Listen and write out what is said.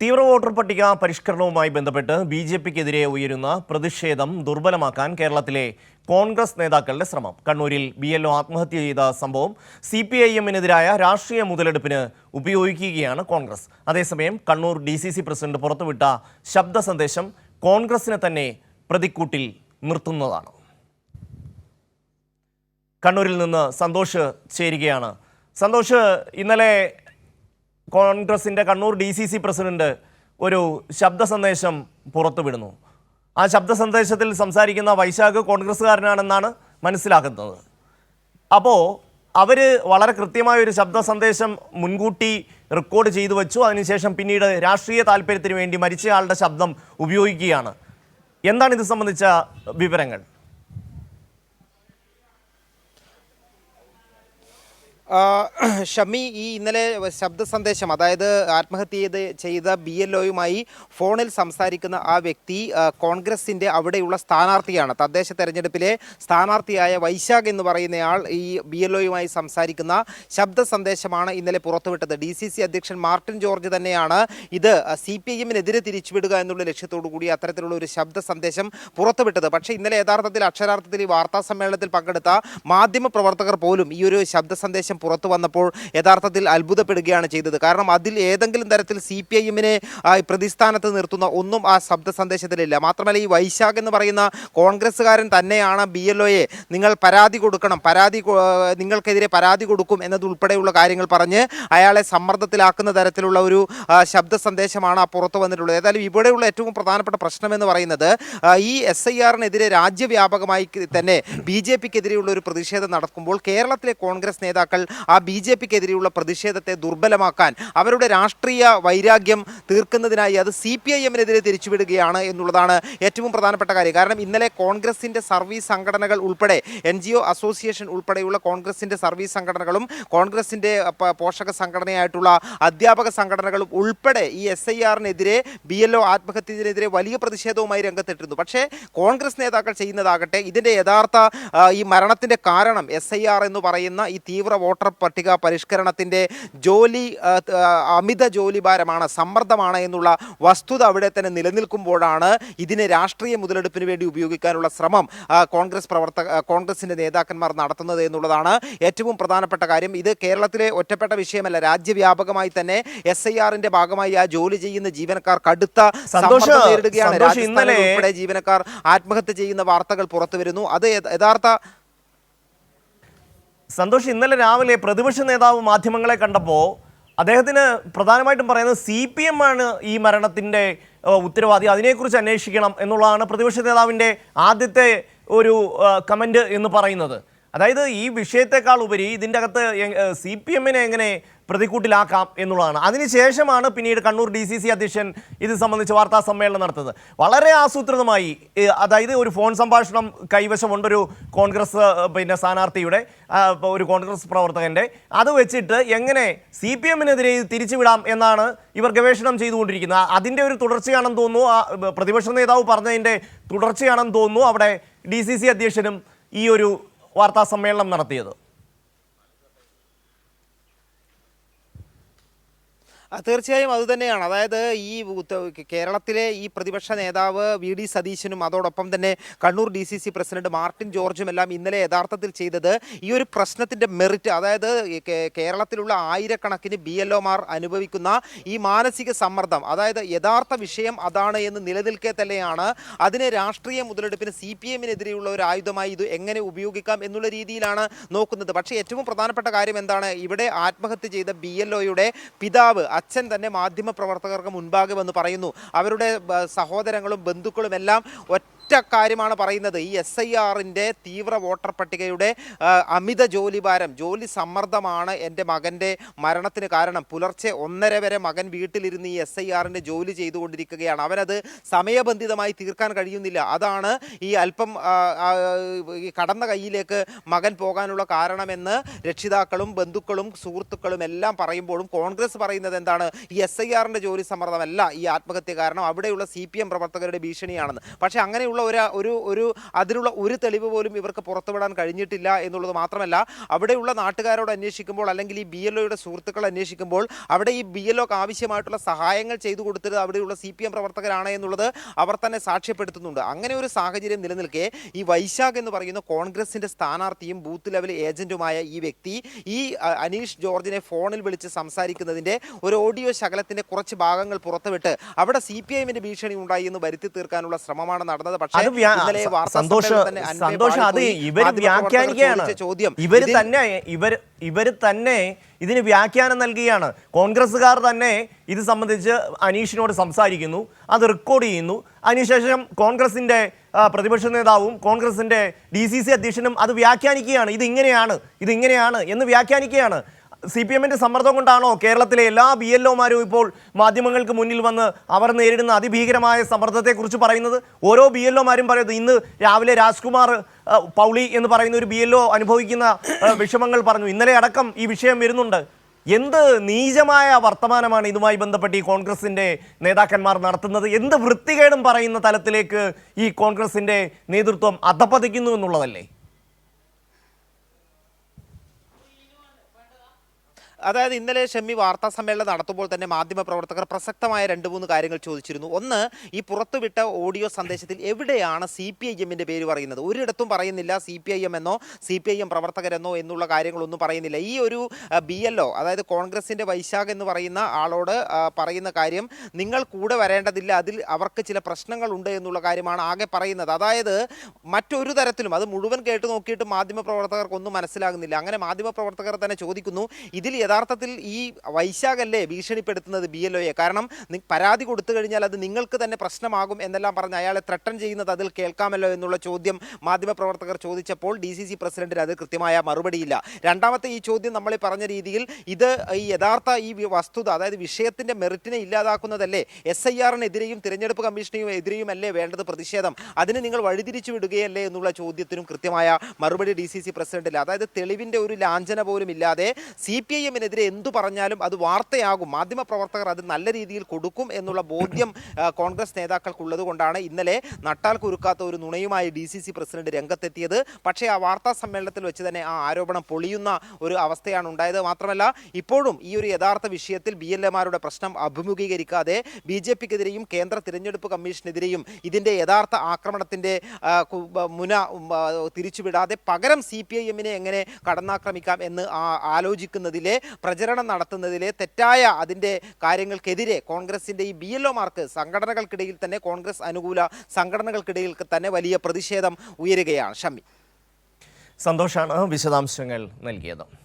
തീവ്ര വോട്ടർ പട്ടിക പരിഷ്കരണവുമായി ബന്ധപ്പെട്ട് ബി ജെ പിക്കെതിരെ ഉയരുന്ന പ്രതിഷേധം ദുർബലമാക്കാൻ കേരളത്തിലെ കോൺഗ്രസ് നേതാക്കളുടെ ശ്രമം. കണ്ണൂരിൽ ബി എൽ ഒ ആത്മഹത്യ ചെയ്ത സംഭവം സി പി ഐ എമ്മിനെതിരായ രാഷ്ട്രീയ മുതലെടുപ്പിന് ഉപയോഗിക്കുകയാണ് കോൺഗ്രസ്. അതേസമയം Kannur D C C president പുറത്തുവിട്ട ശബ്ദ സന്ദേശം കോൺഗ്രസിനെ തന്നെ പ്രതിക്കൂട്ടിൽ നിർത്തുന്നതാണ്. കണ്ണൂരിൽ നിന്ന് സന്തോഷ് ചേരുകയാണ്. സന്തോഷ് ഇന്നലെ കോൺഗ്രസിന്റെ Kannur D C C president ഒരു ശബ്ദ സന്ദേശം പുറത്തുവിടുന്നു. ആ ശബ്ദ സന്ദേശത്തിൽ സംസാരിക്കുന്ന വൈശാഖ് കോൺഗ്രസ്സുകാരനാണെന്നാണ് മനസ്സിലാക്കുന്നത് അപ്പോൾ അവർ വളരെ കൃത്യമായ ഒരു ശബ്ദ സന്ദേശം മുൻകൂട്ടി റെക്കോർഡ് ചെയ്തു വെച്ചു. അതിനുശേഷം പിന്നീട് രാഷ്ട്രീയ താല്പര്യത്തിന് വേണ്ടി മരിച്ചയാളുടെ ശബ്ദം ഉപയോഗിക്കുകയാണ്. എന്താണ് ഇത് സംബന്ധിച്ച വിവരങ്ങൾ? ഷമി ഈ ഇന്നലെ ശബ്ദ സന്ദേശം അതായത് ആത്മഹത്യ ചെയ്ത് ചെയ്ത ബി എൽ ഒയുമായി ഫോണിൽ സംസാരിക്കുന്ന ആ വ്യക്തി കോൺഗ്രസിന്റെ അവിടെയുള്ള സ്ഥാനാർത്ഥിയാണ്. തദ്ദേശ തെരഞ്ഞെടുപ്പിലെ സ്ഥാനാർത്ഥിയായ വൈശാഖ് എന്ന് പറയുന്നയാൾ ഈ ബി എൽ ഒയുമായി സംസാരിക്കുന്ന ശബ്ദ സന്ദേശമാണ് ഇന്നലെ പുറത്തുവിട്ടത്. ഡി സി സി അധ്യക്ഷൻ മാർട്ടിൻ ജോർജ് തന്നെയാണ് ഇത് സി പി എമ്മിനെതിരെ തിരിച്ചുവിടുക എന്നുള്ള ലക്ഷ്യത്തോടു കൂടി അത്തരത്തിലുള്ള ഒരു ശബ്ദ സന്ദേശം പുറത്തുവിട്ടത്. പക്ഷേ ഇന്നലെ യഥാർത്ഥത്തിൽ അക്ഷരാർത്ഥത്തിൽ ഈ വാർത്താ സമ്മേളനത്തിൽ പങ്കെടുത്ത മാധ്യമ പ്രവർത്തകർ പോലും ഈ ഒരു ശബ്ദ സന്ദേശം പുറത്തു വന്നപ്പോൾ യഥാർത്ഥത്തിൽ അത്ഭുതപ്പെടുകയാണ് ചെയ്തത്. കാരണം അതിൽ ഏതെങ്കിലും തരത്തിൽ സി പി ഐ എമ്മിനെ പ്രതിസ്ഥാനത്ത് നിർത്തുന്ന ഒന്നും ആ ശബ്ദ സന്ദേശത്തിലില്ല. മാത്രമല്ല ഈ വൈശാഖ് എന്ന് പറയുന്ന കോൺഗ്രസ്സുകാരൻ തന്നെയാണ് ബി എൽ ഒയെ നിങ്ങൾ പരാതി കൊടുക്കണം പരാതി നിങ്ങൾക്കെതിരെ പരാതി കൊടുക്കും എന്നതുൾപ്പെടെയുള്ള കാര്യങ്ങൾ പറഞ്ഞ് അയാളെ സമ്മർദ്ദത്തിലാക്കുന്ന തരത്തിലുള്ള ഒരു ശബ്ദ സന്ദേശമാണ് ആ പുറത്തു വന്നിട്ടുള്ളത്. ഏതായാലും ഇവിടെയുള്ള ഏറ്റവും പ്രധാനപ്പെട്ട പ്രശ്നം എന്ന് പറയുന്നത് ഈ എസ് ഐ ആറിനെതിരെ രാജ്യവ്യാപകമായി തന്നെ ബി ജെ പിക്കെതിരെയുള്ള ഒരു പ്രതിഷേധം നടക്കുമ്പോൾ കേരളത്തിലെ കോൺഗ്രസ് നേതാക്കൾ ആ ബി ജെ പിക്കെതിരെയുള്ള പ്രതിഷേധത്തെ ദുർബലമാക്കാൻ അവരുടെ രാഷ്ട്രീയ വൈരാഗ്യം തീർക്കുന്നതിനായി അത് സി പി ഐ എമ്മിനെതിരെ തിരിച്ചുവിടുകയാണ് എന്നുള്ളതാണ് ഏറ്റവും പ്രധാനപ്പെട്ട കാര്യം. കാരണം ഇന്നലെ കോൺഗ്രസിന്റെ സർവീസ് സംഘടനകൾ ഉൾപ്പെടെ എൻ ജി ഒ അസോസിയേഷൻ ഉൾപ്പെടെയുള്ള കോൺഗ്രസിന്റെ സർവീസ് സംഘടനകളും കോൺഗ്രസിന്റെ പോഷക സംഘടനയായിട്ടുള്ള അധ്യാപക സംഘടനകളും ഉൾപ്പെടെ ഈ എസ് ഐ ആറിനെതിരെ ബി എൽ ഒ ആത്മഹത്യത്തിനെതിരെ വലിയ പ്രതിഷേധവുമായി രംഗത്തിട്ടിരുന്നു പക്ഷേ കോൺഗ്രസ് നേതാക്കൾ ചെയ്യുന്നതാകട്ടെ ഇതിന്റെ യഥാർത്ഥ ഈ മരണത്തിന്റെ കാരണം എസ് ഐ ആർ എന്ന് പറയുന്ന ഈ തീവ്ര വോട്ടർ പട്ടിക പരിഷ്കരണത്തിന്റെ ജോലി അമിത ജോലി ഭാരമാണ് സമ്മർദ്ദമാണ് എന്നുള്ള വസ്തുത അവിടെ തന്നെ നിലനിൽക്കുമ്പോഴാണ് ഇതിനെ രാഷ്ട്രീയ മുതലെടുപ്പിന് വേണ്ടി ഉപയോഗിക്കാനുള്ള ശ്രമം കോൺഗ്രസ് പ്രവർത്തക കോൺഗ്രസിന്റെ കോൺഗ്രസിന്റെ നേതാക്കന്മാർ നടത്തുന്നത് എന്നുള്ളതാണ് ഏറ്റവും പ്രധാനപ്പെട്ട കാര്യം. ഇത് കേരളത്തിലെ ഒറ്റപ്പെട്ട വിഷയമല്ല രാജ്യവ്യാപകമായി തന്നെ എസ് ഐ ആറിന്റെ ഭാഗമായി ആ ജോലി ചെയ്യുന്ന ജീവനക്കാർ കടുത്ത സന്തോഷം. നേരിടുകയാണ്. ഉൾപ്പെടെ ജീവനക്കാർ ആത്മഹത്യ ചെയ്യുന്ന വാർത്തകൾ പുറത്തു വരുന്നു അത് യഥാർത്ഥ സന്തോഷ് ഇന്നലെ രാവിലെ പ്രതിപക്ഷ നേതാവ് മാധ്യമങ്ങളെ കണ്ടപ്പോൾ അദ്ദേഹത്തിന് പ്രധാനമായിട്ടും പറയുന്നത് സി പി എം ആണ് ഈ മരണത്തിന്റെ ഉത്തരവാദി. അതിനെക്കുറിച്ച് അന്വേഷിക്കണം എന്നുള്ളതാണ് പ്രതിപക്ഷ നേതാവിന്റെ ആദ്യത്തെ ഒരു കമന്റ് എന്ന് പറയുന്നത്. അതായത് ഈ വിഷയത്തെക്കാൾ ഉപരി ഇതിന്റെ അകത്ത് സി പി എമ്മിനെ എങ്ങനെ പ്രതിക്കൂട്ടിലാക്കാം എന്നുള്ളതാണ്. അതിനുശേഷമാണ് പിന്നീട് കണ്ണൂർ ഡി സി സി അധ്യക്ഷൻ ഇത് സംബന്ധിച്ച് വാർത്താ സമ്മേളനം നടത്തുന്നത്. വളരെ ആസൂത്രിതമായി അതായത് ഒരു ഫോൺ സംഭാഷണം കൈവശമുണ്ടൊരു കോൺഗ്രസ് പിന്നെ സ്ഥാനാർത്ഥിയുടെ ഒരു കോൺഗ്രസ് പ്രവർത്തകന്റെ അത് വെച്ചിട്ട് എങ്ങനെ സി പി എമ്മിനെതിരെ തിരിച്ചുവിടാം എന്നാണ് ഇവർ ഗവേഷണം ചെയ്തുകൊണ്ടിരിക്കുന്നത്. അതിന്റെ ഒരു തുടർച്ചയാണെന്ന് തോന്നുന്നു. പ്രതിപക്ഷ നേതാവ് പറഞ്ഞതിന്റെ തുടർച്ചയാണെന്ന് തോന്നുന്നു അവിടെ ഡി സി സി അധ്യക്ഷനും ഈ ഒരു വാർത്താ സമ്മേളനം നടത്തിയത് ആ, തീർച്ചയായും അതുതന്നെയാണ് അതായത് ഈ കേരളത്തിലെ ഈ പ്രതിപക്ഷ നേതാവ് വി ഡി സതീശനും അതോടൊപ്പം തന്നെ Kannur D C C president Martin ജോർജും എല്ലാം ഇന്നലെ യഥാർത്ഥത്തിൽ ചെയ്തത് ഈ ഒരു പ്രശ്നത്തിന്റെ മെറിറ്റ് അതായത് കേരളത്തിലുള്ള ആയിരക്കണക്കിന് ബി എൽ ഒമാർ അനുഭവിക്കുന്ന ഈ മാനസിക സമ്മർദ്ദം അതായത് യഥാർത്ഥ വിഷയം അതാണ് എന്ന് നിലനിൽക്കെ തന്നെയാണ്. അതിനെ രാഷ്ട്രീയ മുതലെടുപ്പിന് സി പി എമ്മിനെതിരെയുള്ള ഒരു ആയുധമായി ഇത് എങ്ങനെ ഉപയോഗിക്കാം എന്നുള്ള രീതിയിലാണ് നോക്കുന്നത്. പക്ഷേ ഏറ്റവും പ്രധാനപ്പെട്ട കാര്യം എന്താണ്? ഇവിടെ ആത്മഹത്യ ചെയ്ത ബി എൽ ഒയുടെ പിതാവ് അച്ഛൻ തന്നെ മാധ്യമപ്രവർത്തകർക്ക് മുൻപാകെ വന്ന് പറയുന്നു. അവരുടെ സഹോദരങ്ങളും ബന്ധുക്കളും എല്ലാം ഒറ്റ കാര്യമാണ് പറയുന്നത്. ഈ എസ് ഐ ആറിന്റെ തീവ്ര വോട്ടർ പട്ടികയുടെ അമിത ജോലിഭാരം ജോലി സമ്മർദ്ദമാണ് എന്റെ മകന്റെ മരണത്തിന് കാരണം. പുലർച്ചെ ഒന്നര വരെ മകൻ വീട്ടിലിരുന്ന് ഈ എസ് ഐ ആറിന്റെ ജോലി ചെയ്തുകൊണ്ടിരിക്കുകയാണ്. അവനത് സമയബന്ധിതമായി തീർക്കാൻ കഴിയുന്നില്ല. അതാണ് ഈ അല്പം കടന്ന കയ്യിലേക്ക് മകൻ പോകാനുള്ള കാരണമെന്ന് രക്ഷിതാക്കളും ബന്ധുക്കളും സുഹൃത്തുക്കളും എല്ലാം പറയുമ്പോഴും കോൺഗ്രസ് പറയുന്നത് എന്താണ്? ഈ എസ് ഐ ആറിന്റെ ജോലി സമ്മർദ്ദമല്ല ഈ ആത്മഹത്യ കാരണം അവിടെയുള്ള സി പി എം പ്രവർത്തകരുടെ ഭീഷണിയാണെന്ന്. പക്ഷേ അങ്ങനെയുള്ള അതിനുള്ള ഒരു ഒരു ഒരു അതിനുള്ള ഒരു തെളിവ് പോലും ഇവർക്ക് പുറത്തുവിടാൻ കഴിഞ്ഞിട്ടില്ല എന്നുള്ളത് മാത്രമല്ല അവിടെയുള്ള നാട്ടുകാരോട് അന്വേഷിക്കുമ്പോൾ അല്ലെങ്കിൽ ഈ ബി എൽ ഒയുടെ സുഹൃത്തുക്കൾ അന്വേഷിക്കുമ്പോൾ അവിടെ ഈ ബി എൽ ആവശ്യമായിട്ടുള്ള സഹായങ്ങൾ ചെയ്തു കൊടുത്തത് അവിടെയുള്ള സി പി എം പ്രവർത്തകരാണ് എന്നുള്ളത് അവർ തന്നെ സാക്ഷ്യപ്പെടുത്തുന്നുണ്ട്. അങ്ങനെ ഒരു സാഹചര്യം നിലനിൽക്കെ ഈ വൈശാഖ് എന്ന് പറയുന്ന കോൺഗ്രസിന്റെ സ്ഥാനാർത്ഥിയും ബൂത്ത് ലെവൽ ഏജന്റുമായ ഈ വ്യക്തി ഈ അനീഷ് ജോർജിനെ ഫോണിൽ വിളിച്ച് സംസാരിക്കുന്നതിന്റെ ഒരു ഓഡിയോ ശകലത്തിന്റെ കുറച്ച് ഭാഗങ്ങൾ പുറത്തുവിട്ട് അവിടെ സി പി ഐഎമ്മിന്റെ ഭീഷണി ഉണ്ടായി എന്ന് വരുത്തി തീർക്കാനുള്ള ശ്രമമാണ് നടന്നത്. പക്ഷേ സന്തോഷ് സന്തോഷ് അത് ഇവർ വ്യാഖ്യാനിക്കുകയാണ്. ചോദ്യം ഇവർ തന്നെ ഇവർ ഇവർ തന്നെ ഇതിന് വ്യാഖ്യാനം നൽകുകയാണ്. കോൺഗ്രസ്സുകാർ തന്നെ ഇത് സംബന്ധിച്ച് അനീഷിനോട് സംസാരിക്കുന്നു. അത് റെക്കോർഡ് ചെയ്യുന്നു. അതിനുശേഷം കോൺഗ്രസിന്റെ പ്രതിപക്ഷ നേതാവും കോൺഗ്രസിന്റെ ഡി സി സി അധ്യക്ഷനും അത് വ്യാഖ്യാനിക്കുകയാണ്. ഇത് ഇങ്ങനെയാണ് ഇത് ഇങ്ങനെയാണ് എന്ന് വ്യാഖ്യാനിക്കുകയാണ്. സി പി എമ്മിന്റെ സമ്മർദ്ദം കൊണ്ടാണോ കേരളത്തിലെ എല്ലാ ബി എൽ ഒമാരും ഇപ്പോൾ മാധ്യമങ്ങൾക്ക് മുന്നിൽ വന്ന് അവർ നേരിടുന്ന അതിഭീകരമായ സമ്മർദ്ദത്തെക്കുറിച്ച് പറയുന്നത്? ഓരോ ബി എൽ ഒമാരും പറയുന്നത് ഇന്ന് രാവിലെ രാജ്കുമാർ പൗളി എന്ന് പറയുന്ന ഒരു ബി എൽ ഒ അനുഭവിക്കുന്ന വിഷമങ്ങൾ പറഞ്ഞു. ഇന്നലെ അടക്കം ഈ വിഷയം വരുന്നുണ്ട്. എന്ത് നീചമായ വർത്തമാനമാണ് ഇതുമായി ബന്ധപ്പെട്ട് ഈ കോൺഗ്രസിന്റെ നേതാക്കന്മാർ നടത്തുന്നത്? എന്ത് വൃത്തികേടും പറയുന്ന തലത്തിലേക്ക് ഈ കോൺഗ്രസിന്റെ നേതൃത്വം അധപ്പതിക്കുന്നു എന്നുള്ളതല്ലേ? അതായത് ഇന്നലെ ഷെമ്മി വാർത്താ സമ്മേളനം നടത്തുമ്പോൾ തന്നെ മാധ്യമപ്രവർത്തകർ പ്രസക്തമായ രണ്ട് മൂന്ന് കാര്യങ്ങൾ ചോദിച്ചിരുന്നു. ഒന്ന് ഈ പുറത്തുവിട്ട ഓഡിയോ സന്ദേശത്തിൽ എവിടെയാണ് സി പി ഐ എമ്മിന്റെ പേര് പറയുന്നത്? ഒരിടത്തും പറയുന്നില്ല സി പി ഐ എം എന്നോ സി പി ഐ എം പ്രവർത്തകരെന്നോ എന്നുള്ള കാര്യങ്ങളൊന്നും പറയുന്നില്ല. ഈ ഒരു ബി എൽ ഒ അതായത് കോൺഗ്രസിന്റെ വൈശാഖ് എന്ന് പറയുന്ന ആളോട് പറയുന്ന കാര്യം നിങ്ങൾ കൂടെ വരേണ്ടതില്ല. അതിൽ അവർക്ക് ചില പ്രശ്നങ്ങളുണ്ട് എന്നുള്ള കാര്യമാണ് ആകെ പറയുന്നത്. അതായത് മറ്റൊരു തരത്തിലും അത് മുഴുവൻ കേട്ട് നോക്കിയിട്ട് മാധ്യമപ്രവർത്തകർക്കൊന്നും മനസ്സിലാകുന്നില്ല. അങ്ങനെ മാധ്യമപ്രവർത്തകർ തന്നെ ചോദിക്കുന്നു ഇതിൽ യഥാർത്ഥത്തിൽ ഈ വൈശാഖല്ലേ ഭീഷണിപ്പെടുത്തുന്നത് ബി എൽ ഒയെ? കാരണം പരാതി കൊടുത്തു കഴിഞ്ഞാൽ അത് നിങ്ങൾക്ക് തന്നെ പ്രശ്നമാകും എന്നെല്ലാം പറഞ്ഞ് അയാളെ ത്രട്ടൺ ചെയ്യുന്നത് അതിൽ കേൾക്കാമല്ലോ എന്നുള്ള ചോദ്യം മാധ്യമപ്രവർത്തകർ ചോദിച്ചപ്പോൾ ഡി സി സി പ്രസിഡന്റിന് അത് കൃത്യമായ മറുപടിയില്ല. രണ്ടാമത്തെ ഈ ചോദ്യം നമ്മൾ പറഞ്ഞ രീതിയിൽ ഇത് ഈ യഥാർത്ഥ ഈ വസ്തുത അതായത് വിഷയത്തിന്റെ മെറിറ്റിനെ ഇല്ലാതാക്കുന്നതല്ലേ? എസ് ഐ ആറിനെതിരെയും തിരഞ്ഞെടുപ്പ് കമ്മീഷനെയും എതിരെയും അല്ലേ വേണ്ടത് പ്രതിഷേധം? അതിന് നിങ്ങൾ വഴിതിരിച്ചു വിടുകയല്ലേ എന്നുള്ള ചോദ്യത്തിനും കൃത്യമായ മറുപടി ഡി സി സി പ്രസിഡന്റില്ല. അതായത് തെളിവിന്റെ ഒരു ലാഞ്ചന പോലും ഇല്ലാതെ സി പി ഐ എമ്മിനെതിരെ എന്തു പറഞ്ഞാലും അത് വാർത്തയാകും. മാധ്യമപ്രവർത്തകർ അത് നല്ല രീതിയിൽ കൊടുക്കും എന്നുള്ള ബോധ്യം കോൺഗ്രസ് നേതാക്കൾക്കുള്ളത് കൊണ്ടാണ് ഇന്നലെ നട്ടാൽ കുരുക്കാത്ത ഒരു നുണയുമായി ഡി സി സി പ്രസിഡന്റ് രംഗത്തെത്തിയത്. പക്ഷേ ആ വാർത്താ സമ്മേളനത്തിൽ വെച്ച് തന്നെ ആ ആരോപണം പൊളിയുന്ന ഒരു അവസ്ഥയാണ് ഉണ്ടായത്. മാത്രമല്ല ഇപ്പോഴും ഈ ഒരു യഥാർത്ഥ വിഷയത്തിൽ ബി എൽ എമാരുടെ പ്രശ്നം അഭിമുഖീകരിക്കാതെ ബി ജെ പിക്കെതിരെയും കേന്ദ്ര തിരഞ്ഞെടുപ്പ് കമ്മീഷനെതിരെയും ഇതിന്റെ യഥാർത്ഥ ആക്രമണത്തിന്റെ ആ, കു- ബ- മുന തിരിച്ചുവിടാതെ പകരം സി പി ഐ എമ്മിനെ എങ്ങനെ കടന്നാക്രമിക്കാം എന്ന് ആലോചിക്കുന്നതിലെ പ്രചരണം നടത്തുന്നതിലെ തെറ്റായ അതിന്റെ കാര്യങ്ങൾക്കെതിരെ കോൺഗ്രസിന്റെ ഈ ബി എൽ മാർക്ക് സംഘടനകൾക്കിടയിൽ തന്നെ കോൺഗ്രസ് അനുകൂല സംഘടനകൾക്കിടയിൽ തന്നെ വലിയ പ്രതിഷേധം ഉയരുകയാണ്. ഷമ്മി. സന്തോഷാണ് വിശദാംശങ്ങൾ നൽകിയത്.